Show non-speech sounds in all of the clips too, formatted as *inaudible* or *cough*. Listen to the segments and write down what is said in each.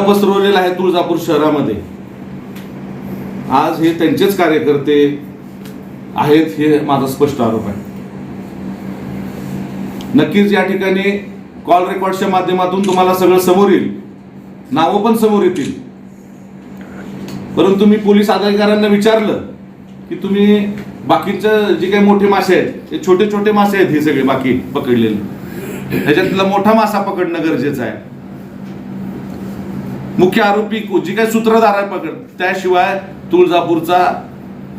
पसरवलेला आहे तुळजापूर शहरामध्ये. आज हे त्यांचेच कार्यकर्ते आहेत हे माझा स्पष्ट आरोप आहे. नक्कीच या ठिकाणी कॉल रेकॉर्डच्या माध्यमातून तुम्हाला सगळं समोर येईल. नावं पण समोर येतील. परंतु मी पोलीस अधिकाऱ्यांना विचारलं की तुम्ही बाकीचं जे काही मोठे मासे आहेत ते छोटे छोटे मासे आहेत हे सगळे बाकी पकडलेले. ह्याच्यातला मोठा मासा पकडणं गरजेचं आहे. मुख्य आरोपी जी काही सूत्रधार आहे पकड त्याशिवाय तुळजापूरचा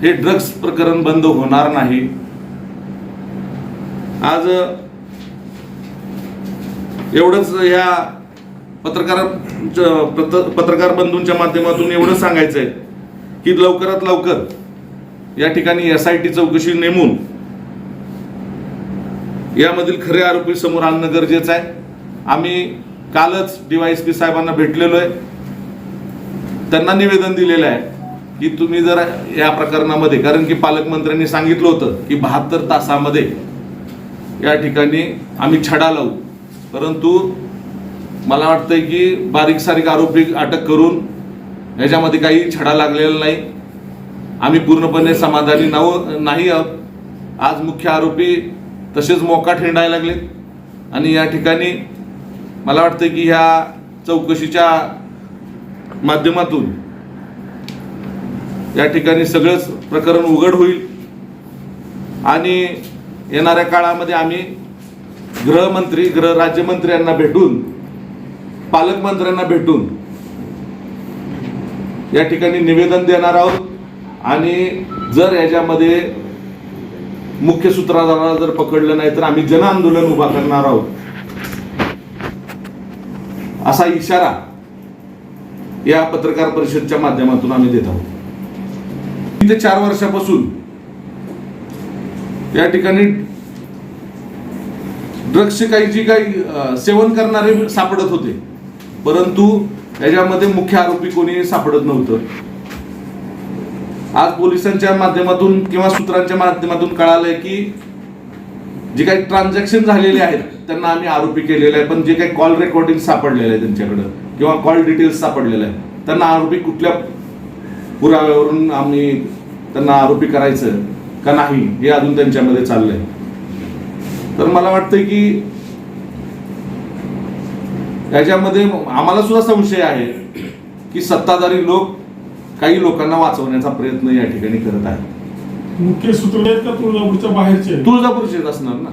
हे ड्रग्स प्रकरण बंद होणार नाही. आज एवढंच ह्या पत्रकार पत्रकार बंधूंच्या माध्यमातून एवढं सांगायचं आहे की लवकरात लवकर या ठिकाणी एस आय टी चौकशी नेमून यामधील खरे आरोपी समोर आणणं गरजेचं आहे. आम्ही कालच डीवायएसपी साहेबांना भेटलेलो आहे. त्यांना निवेदन दिलेलं आहे की तुम्ही जर या प्रकरणामध्ये कारण की पालकमंत्र्यांनी सांगितलं होतं की बहात्तर तासामध्ये या ठिकाणी आम्ही छडा लावू. परंतु मला वाटतंय की बारीक सारीक आरोपी अटक करून ह्याच्यामध्ये काही छडा लागलेला नाही. आम्ही पूर्णपणे समाधानी नाव नाही आहोत. आज मुख्य आरोपी तसेच मोका ठेंडायला लागले. आणि या ठिकाणी मला वाटतं की ह्या चौकशीच्या माध्यमातून. या ठिकाणी सगळंच प्रकरण उघड होईल. आणि येणाऱ्या काळामध्ये आम्ही गृहमंत्री गृह राज्यमंत्री यांना भेटून पालकमंत्र्यांना भेटून या ठिकाणी निवेदन देणार आहोत. आणि जर याच्यामध्ये मुख्य सूत्रधाराला जर पकडलं नाही तर आम्ही जन आंदोलन उभा करणार आहोत. असा इशारा या पत्रकार परिषदच्या माध्यमातून आम्ही देत आहोत. ते चार वर्षापासून या ठिकाणी ड्रग्सचे काही जी काही सेवन करणारे सापडत होते. परंतु याच्यामध्ये मुख्य आरोपी कोणी सापडत नव्हतं. आज पोलिसांच्या माध्यमातून किंवा सूत्रांच्या माध्यमातून कळालंय की जे काही ट्रान्झॅक्शन झालेले आहेत त्यांना आम्ही आरोपी केलेले आहे पण जे काही कॉल रेकॉर्डिंग सापडलेलं आहे त्यांच्याकडं. किंवा कॉल डिटेल्स सापडलेलं आहे त्यांना आरोपी कुठल्या पुराव्यावरून आम्ही त्यांना आरोपी करायचं का नाही हे अजून त्यांच्यामध्ये चाललंय तर मला वाटतं की याच्यामध्ये आम्हाला सुद्धा संशय आहे की सत्ताधारी लोक काही लोकांना वाचवण्याचा प्रयत्न या ठिकाणी करत आहेत मुख्य सूत्र आहेत का तुळजापूरच्या बाहेरचे आहेत? तुळजापूरचेच असणार ना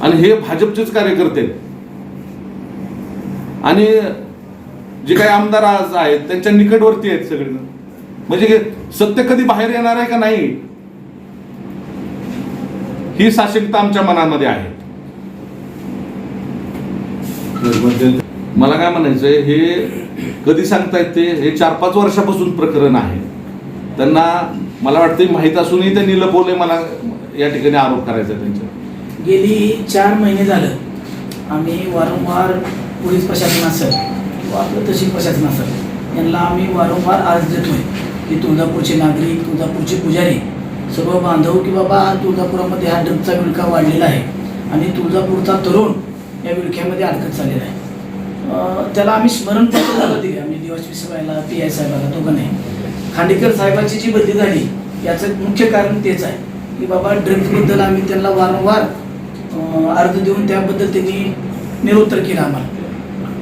आणि हे भाजपचेच कार्यकर्ते. आणि जे काही आमदार आज आहेत त्यांच्या निकटवरती आहेत सगळे म्हणजे सत्य कधी बाहेर येणार आहे का नाही? ही साशंकता आमच्या मनामध्ये आहे. म्हणजे मला काय म्हणायचंय हे कधी सांगतायत ते हे चार पाच वर्षापासून प्रकरण आहे. त्यांना मला वाटतं माहीत असूनही त्यांनी लपवले मला या ठिकाणी आरोप करायचा त्यांच्या गेली चार महिने झालं. आम्ही वारंवार पोलीस प्रशासन व आपलं तहसील प्रशासन असेल यांना आम्ही वारंवार अर्ज देतोय की तुळजापूरचे नागरिक तुळजापूरचे पुजारी सर्व बांधव की बाबा तुळजापुरामध्ये हा ड्रगचा विळखा वाढलेला आहे आणि तुळजापूरचा तरुण या विळख्यामध्ये अडकत चाललेला आहे. त्याला आम्ही स्मरणपत्र दिले आम्ही दिवाशी साहेबाला पी आय साहेबाला दोघांनी खांडेकर साहेबाची जी बदली झाली याचं मुख्य कारण तेच आहे की बाबा ड्रग्सबद्दल आम्ही त्यांना वारंवार अर्ज देऊन त्याबद्दल त्यांनी निरुत्तर केलं आम्हाला.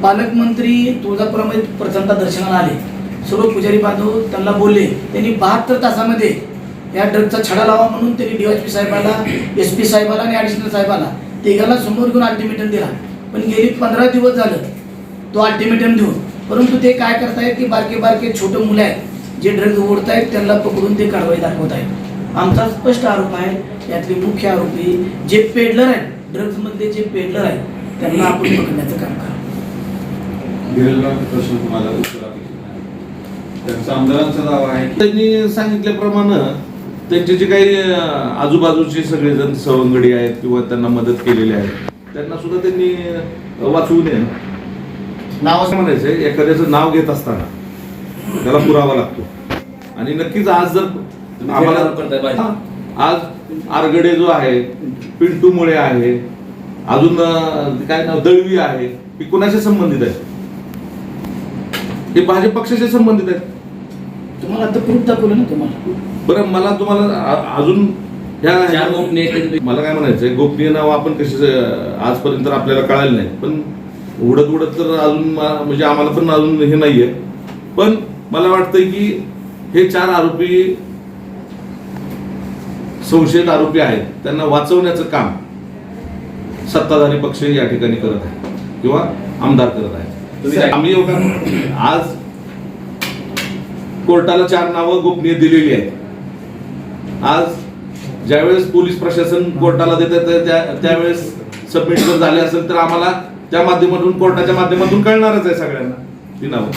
पालकमंत्री तुळजापुरामध्ये प्रथमतः दर्शनाला आले. सर्व पुजारी बांधव त्यांना बोलले त्यांनी बहात्तर तासामध्ये या ड्रगचा छडा लावा म्हणून त्यांनी डीवायपी साहेबाला एस पी साहेबाला आणि ॲडिशनल साहेबाला तिघाला समोर घेऊन अल्टिमेटम दिला. पण गेली पंधरा दिवस झालं तो अल्टिमेटम देऊन. परंतु ते काय करतायत की बारके बारके छोटे मुलं आहेत जे ड्रग ओढतायत त्यांना पकडून ते कारवाई दाखवत आहेत आमचा स्पष्ट आरोप आहे यातले मुख्य आरोपी जे पेडलर आहेत ड्रग्जमधले जे पेडलर आहेत त्यांना आपण पकडण्याचं काम करा गिरीला प्रश्न तुम्हाला उत्तर अपेक्षित आहे. त्यांचा आमदारांचा दावा आहे. की त्यांनी सांगितल्याप्रमाणे त्यांचे जे काही आजूबाजूचे सगळेजण सवंगडी आहेत किंवा त्यांना मदत केलेली आहे त्यांना सुद्धा त्यांनी वाचवू नये. नाव असं म्हणायचंय एखाद्याचं नाव घेत असताना त्याला पुरावा लागतो. आणि नक्कीच आज जर आम्हाला आज आरगडे जो आहे पिंटू मुळे आहे अजून काय नाव दळवी आहे ही कोणाशी संबंधित आहे? हे भाजप पक्षाशी संबंधित आहेत. तुम्हाला आता प्रूफ दाखवलं ना तुम्हाला. बरं मला तुम्हाला अजून ह्या चार गोपनीय मला काय म्हणायचंय गोपनीय नाव आपण कशी आजपर्यंत तर आपल्याला कळालं नाही. पण उडत उडत तर अजून मा- म्हणजे आम्हाला पण अजून हे नाहीये. पण मला वाटतंय की हे चार आरोपी संशयित आरोपी आहेत. त्यांना वाचवण्याचं काम सत्ताधारी पक्ष या ठिकाणी करत आहे किंवा आमदार करत तुम्ही आहे काय- आम्ही आज कोर्टाला चार नावं गोपनीय दिलेली आहेत आज ज्यावेळेस पोलीस प्रशासन कोर्टाला देतात त्या त्यावेळेस सबमिट जर झाले असेल तर आम्हाला त्या माध्यमातून कोर्टाच्या माध्यमातून कळणारच आहे सगळ्यांना ती नावं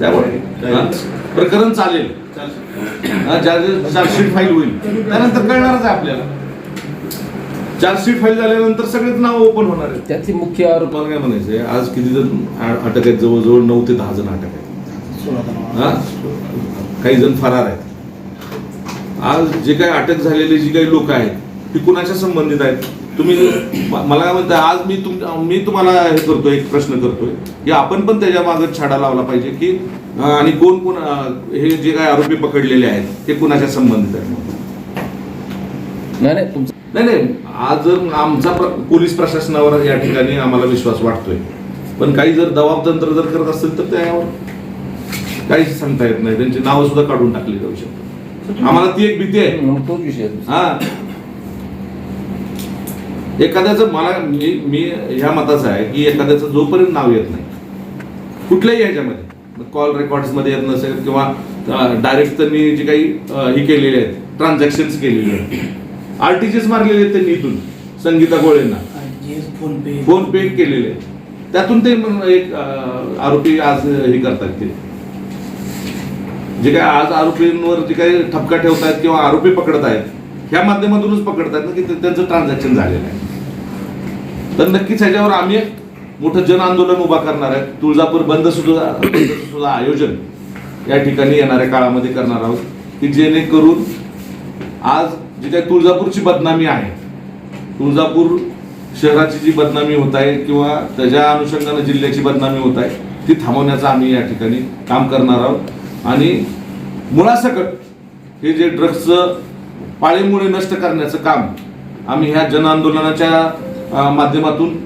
त्यामुळे हा, प्रकरण चालेल हा, चार्जशीट फाईल होईल त्यानंतर कळणारच आहे आपल्याला चार्जशीट फाईल झाल्यानंतर सगळेच नाव ओपन होणार आहेत. त्यातली मुख्य आरोप मला काय म्हणायचंय? आज किती जण आ- अटक आहेत? जवळजवळ नऊ ते दहा जण अटक आहेत. हा? काही जण फरार आहेत. आज जे काही अटक झालेली जी काही लोक आहेत ती कुणाच्या संबंधित आहेत? तुम्ही म- मला काय म्हणताय आज मी तुम मी तुम्हाला हे करतोय एक प्रश्न करतोय की आपण पण त्याच्यामागे छाडा लावला पाहिजे की अं, आणि कोण कोण अं, हे जे काही आरोपी पकडलेले आहेत ते कुणाच्या संबंधित आहेत? नाही नाही तुमचं नाही नाही. आज जर आमचा पोलीस प्रशासनावर या ठिकाणी आम्हाला विश्वास वाटतोय. पण काही जर दबाव तंत्र जर करत असेल तर त्यावर काहीच सांगता येत नाही. त्यांची नावं सुद्धा काढून टाकली जाऊ शकतात. आम्हाला ती एक भीती आहे. हा. एखाद्याचं मला मी मी ह्या मताचा आहे की एखाद्याचं जोपर्यंत नाव येत नाही कुठल्याही ह्याच्यामध्ये कॉल रेकॉर्ड्समध्ये येत नसेल किंवा डायरेक्ट त्यांनी जे काही हे केलेले आहेत ट्रान्झॅक्शन केलेले आहेत आरटीजीएस मारलेले आहेत त्यांनी इथून संगीता गोळेंना. PhonePe. फोन पे केलेले. त्यातून ते एक आरोपी आज हे करतात ते. जे काय आज आरोपींवर जे काही ठपका ठेवतायत किंवा आरोपी पकडत आहेत ह्या माध्यमातूनच पकडतायत ना की त्यांचं ट्रान्झॅक्शन झालेलं आहे. तर नक्कीच ह्याच्यावर आम्ही एक मोठं जन आंदोलन उभा करणार आहे. तुळजापूर बंद सुद्धा सुद्धा आयोजन या ठिकाणी येणाऱ्या काळामध्ये करणार आहोत की जेणेकरून आज जी काही तुळजापूरची बदनामी आहे. तुळजापूर शहराची जी बदनामी होत आहे किंवा त्याच्या अनुषंगाने जिल्ह्याची बदनामी होत आहे ती थांबवण्याचं आम्ही या ठिकाणी काम करणार आहोत. आणि मुळासकट हे जे ड्रग्सचं पाळीमुळे नष्ट करण्याचं काम आम्ही ह्या जन आंदोलनाच्या अं, माध्यमातून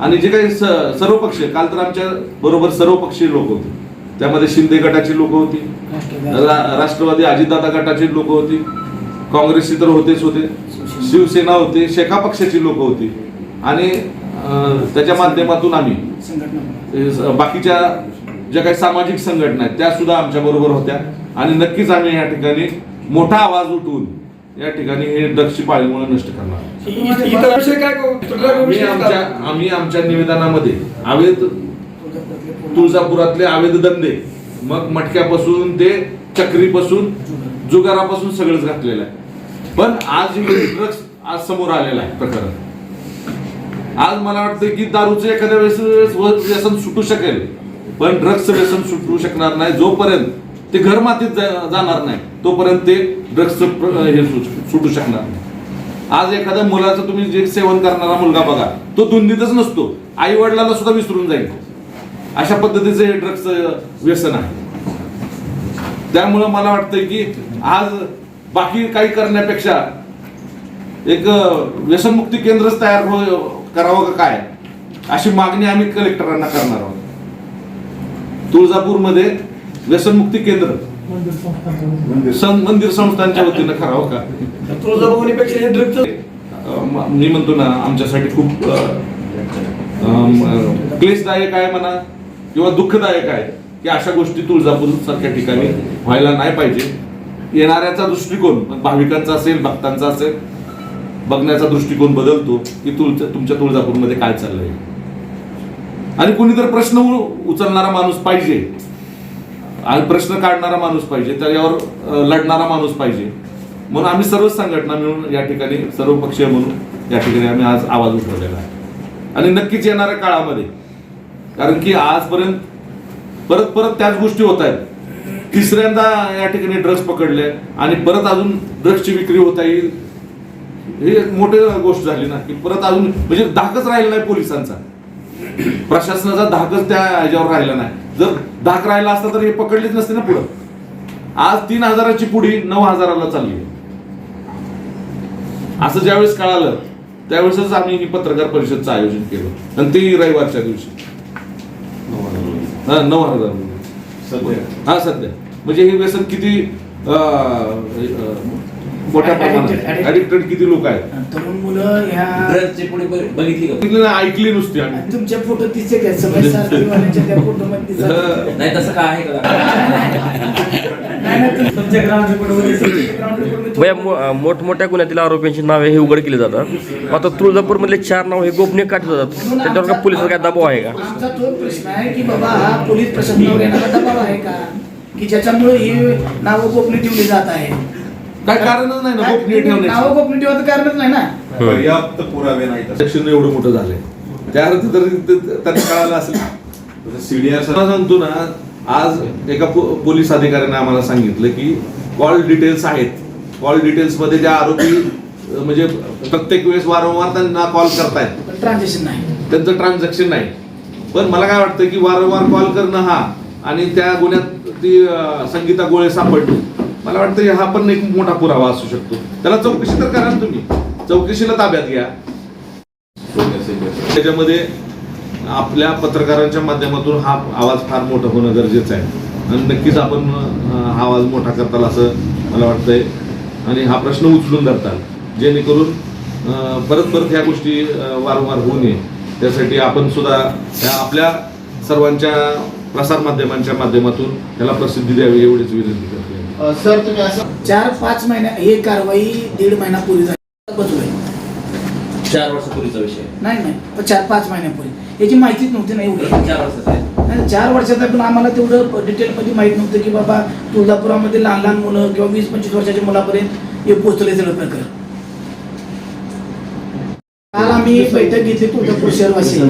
आणि जे काही स- सर्व पक्षीय काल तर आमच्या बरोबर सर्व पक्षीय लोक होते. त्यामध्ये शिंदे गटाची लोक होती राष्ट्रवादी अजितदादा गटाची लोक होती काँग्रेसची तर होतेच होते. शिवसेना होते शेका पक्षाची लोक होती. आणि त्याच्या माध्यमातून आम्ही. हे बाकीच्या ज्या काही सामाजिक संघटना आहेत त्या सुद्धा आमच्या बरोबर होत्या. आणि नक्कीच आम्ही या ठिकाणी मोठा आवाज उठवून या ठिकाणी हे ड्रग्सची पाळीमुळे नष्ट करणार आम्ही आमच्या आम्ही आमच्या निवेदनामध्ये अवैध तुळजापुरातले अवैध धंदे मग मटक्यापासून ते चक्रीपासून जुगारापासून सगळंच घातलेलं आहे. पण आज ड्रग्स आज समोर आलेला आहे प्रकरण. आज मला वाटतं की दारूचं एखाद्या वेळेस व्यसन सुटू शकेल पण ड्रग्सचं व्यसन सुटू शकणार नाही जोपर्यंत ते घर मातीत जाणार नाही तोपर्यंत ते ड्रग्सचं हे सुटू शकणार नाही. आज एखाद्या मुलाचं तुम्ही जे सेवन करणारा मुलगा बघा तो धुंदीतच नसतो आई वडिलांना सुद्धा विसरून जाईल. अशा पद्धतीचं हे ड्रग्सचं व्यसन आहे. त्यामुळं मला वाटतंय की आज बाकी काही करण्यापेक्षा एक व्यसनमुक्ती केंद्रच तयार हो करावं का काय? अशी मागणी आम्ही कलेक्टरांना करणार आहोत. तुळजापूरमध्ये व्यसनमुक्ती केंद्र. मंदिर संस्थांच्या वतीनं. करावं का? हे अं, म- म्हणतो ना आमच्यासाठी खूप क्लेशदायक आहे म्हणा किंवा दुःखदायक आहे की अशा गोष्टी तुळजापूर सारख्या ठिकाणी व्हायला नाही पाहिजे. येणाऱ्याचा दृष्टिकोन भाविकांचा असेल भक्तांचा असेल बघण्याचा दृष्टिकोन बदलतो की तुळ तुमच्या तुळजापूरमध्ये काय चाललंय. आणि कोणीतर प्रश्न उचलणारा माणूस पाहिजे आणि प्रश्न काढणारा माणूस पाहिजे त्याच्यावर लढणारा माणूस पाहिजे. म्हणून आम्ही सर्व संघटना मिळून या ठिकाणी सर्व पक्षीय म्हणून या ठिकाणी आम्ही आज आवाज उठवलेला आहे. आणि नक्कीच येणाऱ्या काळामध्ये कारण की आजपर्यंत परत परत त्याच गोष्टी होत आहेत. तिसऱ्यांदा या ठिकाणी ड्रग्ज पकडले आणि परत अजून ड्रग्सची विक्री होता येईल ही मोठी गोष्ट झाली ना की परत अजून म्हणजे धाकच राहिला नाही पोलिसांचा. प्रशासनाचा धाकच त्या ह्याच्यावर राहिला नाही. जर धाक राहिला असता तर हे पकडलीच नसते ना पुढं. आज तीन हजाराची पुडी नऊ हजाराला चालली आहे. असं ज्यावेळेस कळालं त्यावेळेसच आम्ही ही पत्रकार परिषदचं आयोजन केलं. आणि तेही रविवारच्या दिवशी. हा नऊ हजार हा सध्या. म्हणजे हे व्यसन किती मोठ्या प्रमाणात. ऍडिक्टेड किती लोक आहेत? तरुण मुलं ह्या ड्रग्सची पुढे बघितली का? तिथली ना ऐकली नुसती आम्ही. आणि तुमचे फोटो तिचे काय? सगळे सारखीवाल्यांच्या त्या फोटो मध्ये दिसत. *laughs* नाही तसं काय आहे का? तुमच्या ग्राउंड रिपोर्ट वगैरे तुमच्या मी मोठमोठ्या गुन्ह्यातील आरोपींची नावे हे उघड केली जातात. आता तुळजापूरमधले चार नाव हे गोपनीय काढले जातात. त्याच्यावर काय आमचा- पोलिसाचा काय दबाव आहे का? आमचा तो प्रश्न आहे की बाबा पोलीस प्रशासनावर येणारा दबाव आहे का? की ज्याच्यामुळे ही नावं गोपनीय ठेवली जात आहे काय कारणच नाही ना गोपनीय नावं ठेवण्याचं? गोपनीय ठेवायचं कारणच नाही ना. पर्याप्त पुरावे नाहीत. सेक्शन एवढं मोठं झालंय. त्या अर्थी तर ते- त्यांना कळालं असेल. सीडीआर सांगतो ना आज एका पो- पोलीस अधिकाऱ्याने आम्हाला सांगितलं की कॉल डिटेल्स आहेत. कॉल डिटेल्समध्ये त्या आरोपी अं, म्हणजे प्रत्येक वेळेस वारंवार त्यांना कॉल करतायत. पण ट्रान्झॅक्शन नाही. त्यांचं ट्रान्झॅक्शन नाही. पण मला काय वाटतं की वारंवार कॉल करणं हा आणि त्या गुन्ह्यात ती संगीता गोळे सापडली. मला वाटतं हा पण एक मोठा पुरावा असू शकतो. त्याला चौकशी तर करा ना तुम्ही. चौकशीला ताब्यात घ्या. त्याच्यामध्ये आपल्या पत्रकारांच्या माध्यमातून हा आवाज फार मोठा होणं गरजेचं आहे. आणि नक्कीच आपण हा आवाज मोठा करताल असं मला वाटतंय. आणि हा प्रश्न उचलून धरताल. जेणेकरून परत परत ह्या गोष्टी वारंवार होऊ नये. त्यासाठी आपण सुद्धा ह्या आपल्या सर्वांच्या प्रसार माध्यमांच्या माध्यमातून त्याला प्रसिद्धी द्यावी एवढीच विनंती करतो सर तुम्ही असं चार पाच महिन्या ही कारवाई दीड महिना पूर्वी झाली. चार वर्षापूर्वीचा विषय. नाही नाही. पण चार पाच महिन्यापूर्वी. याची माहितीच नव्हती नाही एवढी. चार वर्षाचा आहे नाही, चार वर्षाचा पण आम्हाला तेवढं डिटेलमध्ये माहीत नव्हतं की बाबा तुळजापुरामध्ये लहान लहान मुलं किंवा वीस पंचवीस वर्षाच्या मुलापर्यंत हे पोचले सगळं प्रकरण काल आम्ही बैठक घेतली तुळजापूर शहरवासी